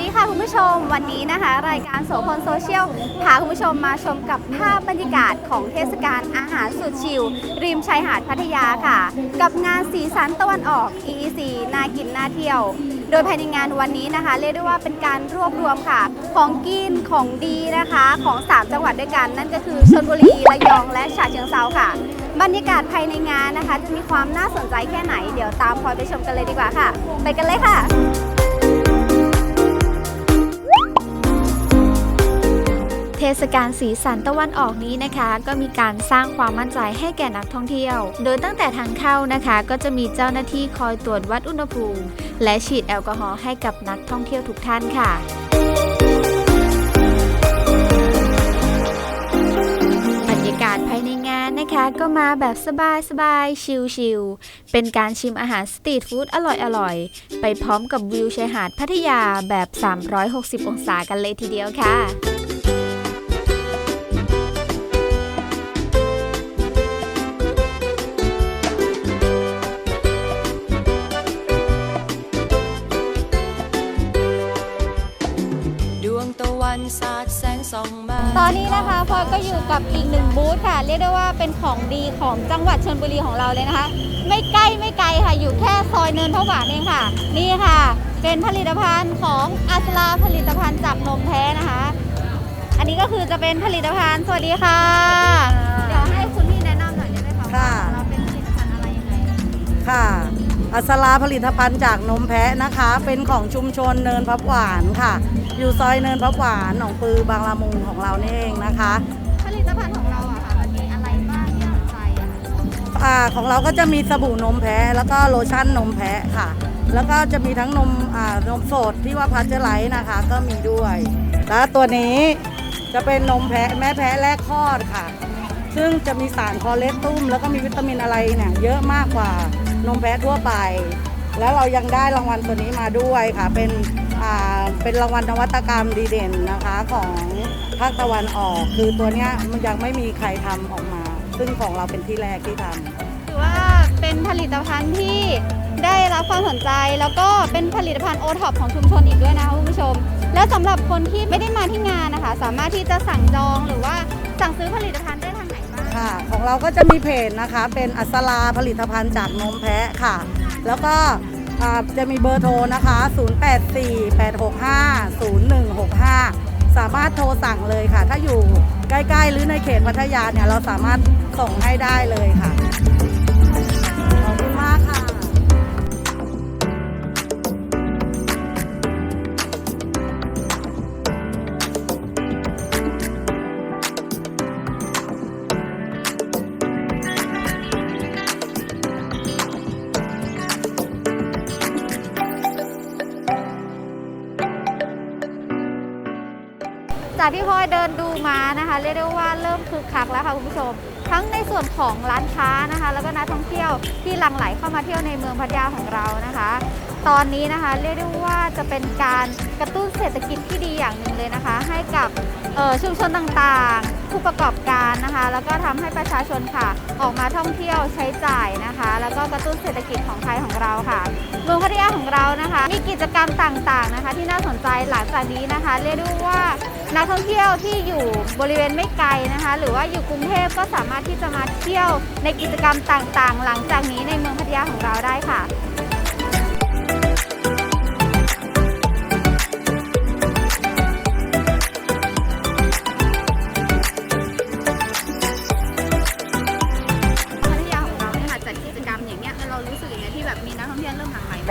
ดีค่ะคุณผู้ชมวันนี้นะคะ รายการโสพลโซเชียลพาคุณผู้ชมมาชมกับภาพบรรยากาศของเทศกาลอาหารสุดชิลริมชายหาดพัทยาค่ะ กับงานสีสันตะวันออก EEC น่ากินน่าเที่ยว โดยภายในงานวันนี้นะคะ เรียกได้ว่าเป็นการรวบรวมค่ะ ของกินของดีนะคะของ 3 จังหวัดด้วยกัน นั่นก็คือชลบุรีระยองและฉะเชิงเทราค่ะ บรรยากาศภายในงานนะคะ จะมีความน่าสนใจแค่ไหนเดี๋ยวตามพลอยไปชมกันเลยดีกว่าค่ะ ไปกันเลยค่ะ ศกาลสีสันตะวันออกนี้นะคะ ก็มีการสร้างความมั่นใจให้แก่นักท่องเที่ยว โดยตั้งแต่ทางเข้านะคะ ก็จะมีเจ้าหน้าที่คอยตรวจวัดอุณหภูมิ และฉีดแอลกอฮอล์ให้กับนักท่องเที่ยวทุกท่านค่ะบรรยากาศภายในงานนะคะก็มาแบบสบายๆ ชิลๆ เป็นการชิมอาหารสตรีทฟู้ดอร่อยๆ ไปพร้อมกับวิวชายหาดพัทยาแบบ 360 องศากันเลยทีเดียวค่ะ วงตะวันสาดแสงส่องมา ตอนนี้นะคะพลอยก็อยู่กับอีกหนึ่งบูธค่ะ เรียกได้ว่าเป็นของดีของจังหวัดชลบุรีของเราเลยนะคะ ไม่ใกล้ไม่ไกลค่ะ อยู่แค่ซอยเนินพระหวานเองค่ะ นี่ค่ะ เป็นผลิตภัณฑ์ของอัสลาผลิตภัณฑ์จากนมแท้นะคะ อันนี้ก็คือจะเป็นผลิตภัณฑ์สวัสดีค่ะ เดี๋ยวให้คุณพี่แนะนำหน่อยได้ไหมคะว่าค่ะ เราเป็นผลิตภัณฑ์อะไรยังไง ค่ะ อัสลาผลิตภัณฑ์จากนมแพะนะคะ เป็นของชุมชนเนินพับหวานค่ะ อยู่ซอยเนินพับหวานหนองปือบางละมุงของเรานี่เองนะคะ ผลิตภัณฑ์ของเราอะค่ะมันมีอะไรบ้างที่น่าสนใจอะคะอ่าของเราก็จะมีสบู่นมแพะแล้วก็โลชั่นนมแพะค่ะ แล้วก็จะมีทั้งนมอ่านมสดที่ว่าพัชเจอร์ไลท์นะคะ ก็มีด้วย แล้วตัวนี้จะเป็นนมแพะแม่แพะแรกคลอดค่ะ ซึ่งจะมีสารคอเลสตุมแล้วก็มีวิตามินอะไรเนี่ยเยอะมากกว่า นมแพะทั่วไป แล้วเรายังได้รางวัลตัวนี้มาด้วยค่ะ เป็นอ่าเป็นรางวัลนวัตกรรมดีเด่นนะคะของภาคตะวันออก คือตัวเนี้ยมันยังไม่มีใครทำออกมา ซึ่งของเราเป็นที่แรกที่ทำถือว่าเป็นผลิตภัณฑ์ที่ได้รับความสนใจ แล้วก็เป็นผลิตภัณฑ์โอท็อปของชุมชนอีกด้วยนะคะคุณผู้ชม และสำหรับคนที่ไม่ได้มาที่งานนะคะ สามารถที่จะสั่งจองหรือว่าสั่งซื้อผลิตภัณฑ์ได้ ค่ะ ของเราก็จะมีเพจนะคะ เป็นอัสลาผลิตภัณฑ์จากนมแพะค่ะ แล้วก็จะมีเบอร์โทรนะคะ 0848650165 สามารถโทรสั่งเลยค่ะ ถ้าอยู่ใกล้ ๆ หรือในเขตพัทยาเนี่ย เราสามารถส่งให้ได้เลยค่ะ จากที่พลอยเดินดูมานะคะ เรียกได้ว่าเริ่มคึกคักแล้วค่ะคุณผู้ชม ทั้งในส่วนของร้านค้านะคะ แล้วก็นักท่องเที่ยวที่หลั่งไหลเข้ามาเที่ยวในเมืองพัทยาของเรานะคะ ตอนนี้นะคะเรียกได้ว่าจะเป็นการกระตุ้นเศรษฐกิจที่ดีอย่างหนึ่งเลยนะคะ ให้กับชุมชนต่างๆ ผู้ประกอบการนะคะ แล้วก็ทำให้ประชาชนค่ะ ออกมาท่องเที่ยวใช้จ่ายนะคะ แล้วก็กระตุ้นเศรษฐกิจของไทยของเราค่ะเมืองพัทยาของเรานะคะ มีกิจกรรมต่างๆนะคะ ที่น่าสนใจหลังจากนี้นะคะ เรียกได้ว่านักท่องเที่ยวที่อยู่บริเวณไม่ไกลนะคะ หรือว่าอยู่กรุงเทพก็สามารถที่จะมาเที่ยวในกิจกรรมต่างๆ หลังจากนี้ในเมืองพัทยาของเราได้ค่ะ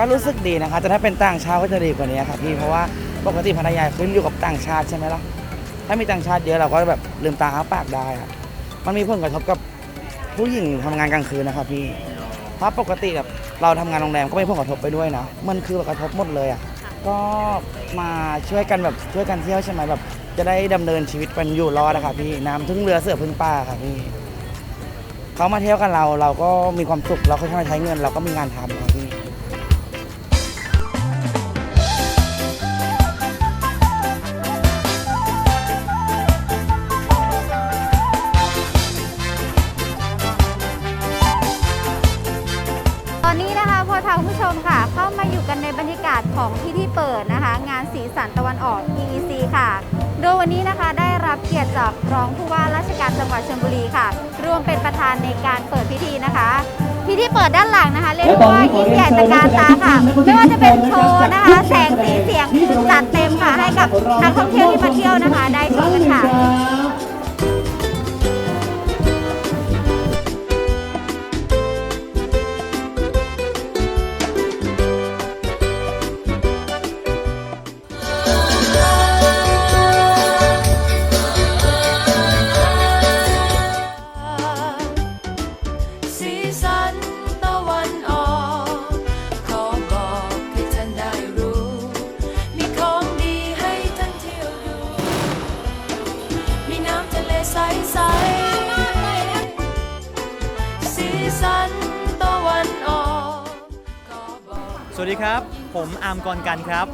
ก็รู้สึกดีนะคะแต่ถ้าเป็นต่างชาติก็จะดีกว่านี้ครับพี่เพราะว่าปกติพัทยาขึ้นอยู่กับต่างชาติใช่ไหมล่ะถ้ามีต่างชาติเยอะเราก็แบบลืมตาอ้าปากได้ครับมันมีผลกระทบกับผู้หญิงทำงานกลางคืนนะครับพี่เพราะปกติแบบเราทำงานโรงแรมก็ไมีผลกระทบไปด้วยนะมันคือแบบกระทบหมดเลยอะก็มาช่วยกันแบบช่วยกันเที่ยวใช่ไหมแบบจะได้ดำเนินชีวิตกันอยู่รอดนะครับพี่น้ำพึ่งเรือเสือพึ่งป่าครับพี่เขามาเที่ยวกันเราเราก็มีความสุขเราก็มาใช้เงิน เราก็มีงานทำครับ กันในบรรยากาศของพิธีเปิดนะคะ งานสีสันตะวันออก EEC ค่ะ โดยวันนี้นะคะได้รับเกียรติจากรองผู้ว่าราชการจังหวัดชลบุรีค่ะ ร่วมเป็นประธานในการเปิดพิธีนะคะ พิธีเปิดด้านหลังนะคะ เรียกว่ายิ่งใหญ่ตระการตาค่ะ ไม่ว่าจะเป็นโชว์นะคะแสงสีเสียงจัดเต็มค่ะให้กับนักท่องเที่ยวที่มาเที่ยวนะคะ ได้ชมกันค่ะ วัสดีครับ ผมอาร์มกรกันครับ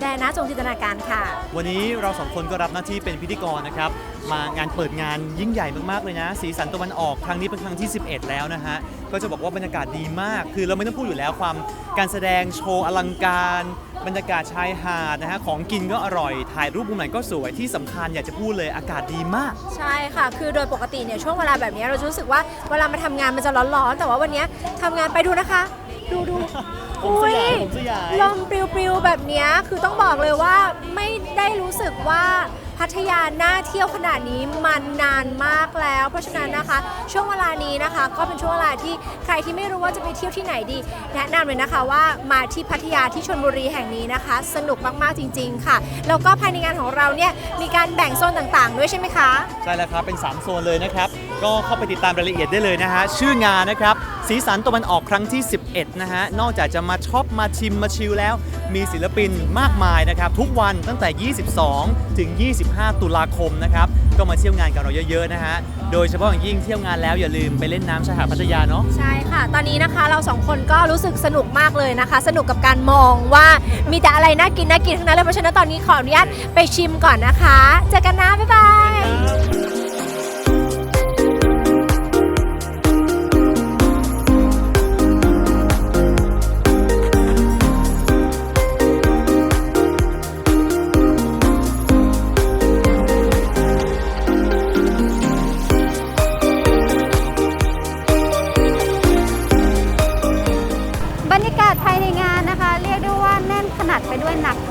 แดนนะจงจินตนาการค่ะ วันนี้เราสองคนก็รับหน้าที่เป็นพิธีกรนะครับ มางานเปิดงานยิ่งใหญ่มากๆเลยนะ สีสันตะวันออกครั้งนี้เป็นครั้งที่ 11 แล้วนะฮะ ก็จะบอกว่าบรรยากาศดีมาก คือเราไม่ต้องพูดอยู่แล้วความการแสดงโชว์อลังการ บรรยากาศชายหาดนะฮะ ของกินก็อร่อย ถ่ายรูปมุมไหนก็สวย ที่สำคัญอยากจะพูดเลยอากาศดีมาก ใช่ค่ะ คือโดยปกติเนี่ยช่วงเวลาแบบนี้เราจะรู้สึกว่าเวลามาทำงานมันจะร้อนๆ แต่ว่าวันนี้ทำงานไปดูนะคะ ดูดู ผมสยายผมสยาย ลมปลิวๆแบบเนี้ยคือต้องบอกเลยว่าไม่ได้รู้สึกว่า พัทยาน่าเที่ยวขนาดนี้มันนานมากแล้ว เพราะฉะนั้นนะคะ ช่วงเวลานี้นะคะ ก็เป็นช่วงเวลาที่ใครที่ไม่รู้ว่าจะไปเที่ยวที่ไหนดี แนะนำเลยนะคะว่ามาที่พัทยาที่ชลบุรีแห่งนี้นะคะ สนุกมากๆจริง ๆ ค่ะแล้วก็ภายในงานของเราเนี่ยมีการแบ่งโซนต่างๆ ด้วยใช่ไหมคะ ใช่แล้วครับ เป็น 3 โซนเลยนะครับ ก็เข้าไปติดตามรายละเอียดได้เลยนะฮะ ชื่องานนะครับ สีสันตะวันออกครั้งที่ 11 นะฮะ นอกจากจะมาช็อปมาชิมมาชิลแล้ว มีศิลปินมากมายนะครับทุกวันตั้งแต่ 22 ถึง 25 ตุลาคมนะครับก็มาเที่ยวงานกับเราเยอะๆนะฮะโดยเฉพาะอย่างยิ่งเที่ยวงานแล้วอย่าลืมไปเล่นน้ำชายหาดพัทยาเนาะใช่ค่ะ ตอนนี้นะคะเราสองคนก็รู้สึกสนุกมากเลยนะคะ สนุกกับการมองว่ามีแต่อะไรน่ากินน่ากินทั้งนั้นเลยเพราะฉะนั้นตอนนี้ขออนุญาตไปชิมก่อนนะคะ เจอกันนะบ๊ายบาย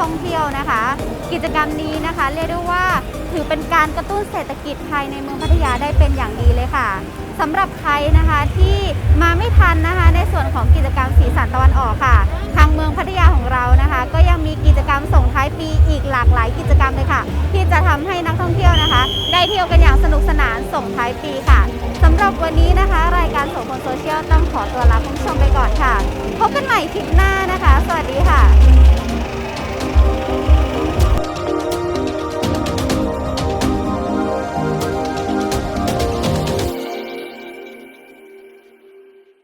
องเที่ยวนะคะ กิจกรรมนี้นะคะ เรียกได้ว่าถือเป็นการกระตุ้นเศรษฐกิจภายในเมืองพัทยาได้เป็นอย่างดีเลยค่ะสำหรับใครนะคะที่มาไม่ทันนะคะ ในส่วนของกิจกรรมสีสันตะวันออกค่ะ ทางเมืองพัทยาของเรานะคะ ก็ยังมีกิจกรรมส่งท้ายปีอีกหลากหลายกิจกรรมเลยค่ะ ที่จะทำให้นักท่องเที่ยวนะคะ ได้เที่ยวกันอย่างสนุกสนานส่งท้ายปีค่ะสำหรับวันนี้นะคะ รายการโสพลโซเชียล